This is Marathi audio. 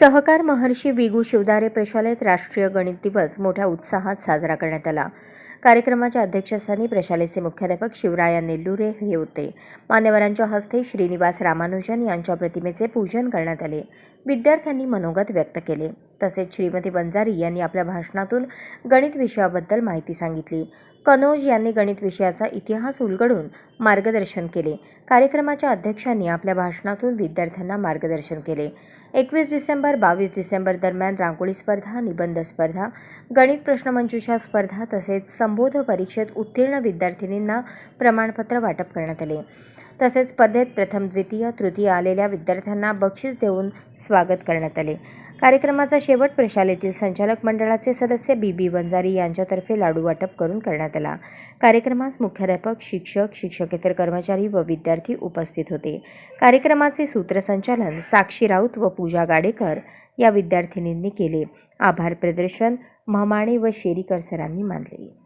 सहकार महर्षी विगू शिवदारे प्रशालेत राष्ट्रीय गणित दिवस मोठ्या उत्साहात साजरा करण्यात आला. कार्यक्रमाच्या अध्यक्षस्थानी प्रशालेचे मुख्याध्यापक शिवराया नेल्लुरे हे होते. मान्यवरांच्या हस्ते श्रीनिवास रामानुजन यांच्या प्रतिमेचे पूजन करण्यात आले. विद्यार्थ्यांनी मनोगत व्यक्त केले. तसेच श्रीमती बंजारी यांनी आपल्या भाषणातून गणित विषयाबद्दल माहिती सांगितली. कनोज यांनी गणित विषयाचा इतिहास उलगडून मार्गदर्शन केले. कार्यक्रमाच्या अध्यक्षांनी आपल्या भाषणातून विद्यार्थ्यांना मार्गदर्शन केले. एकवीस डिसेंबर बावीस डिसेंबर दरम्यान रांगोळी स्पर्धा निबंध स्पर्धा गणित प्रश्नमंजुषा स्पर्धा तसेच संबोध परीक्षेत उत्तीर्ण विद्यार्थिनींना प्रमाणपत्र वाटप करण्यात आले. तसेच स्पर्धेत प्रथम द्वितीय तृतीय आलेल्या विद्यार्थ्यांना बक्षीस देऊन स्वागत करण्यात आले. कार्यक्रमाचा शेवट प्रशालेतील संचालक मंडळाचे सदस्य बी बी वंजारी यांच्यातर्फे लाडू वाटप करून करण्यात आला. कार्यक्रमास मुख्याध्यापक शिक्षक शिक्षकेतर कर्मचारी व विद्यार्थी उपस्थित होते. कार्यक्रमाचे सूत्रसंचालन साक्षी राऊत व पूजा गाडेकर या विद्यार्थिनींनी केले. आभार प्रदर्शन म्हमाणे व शेरीकर सरांनी मानले.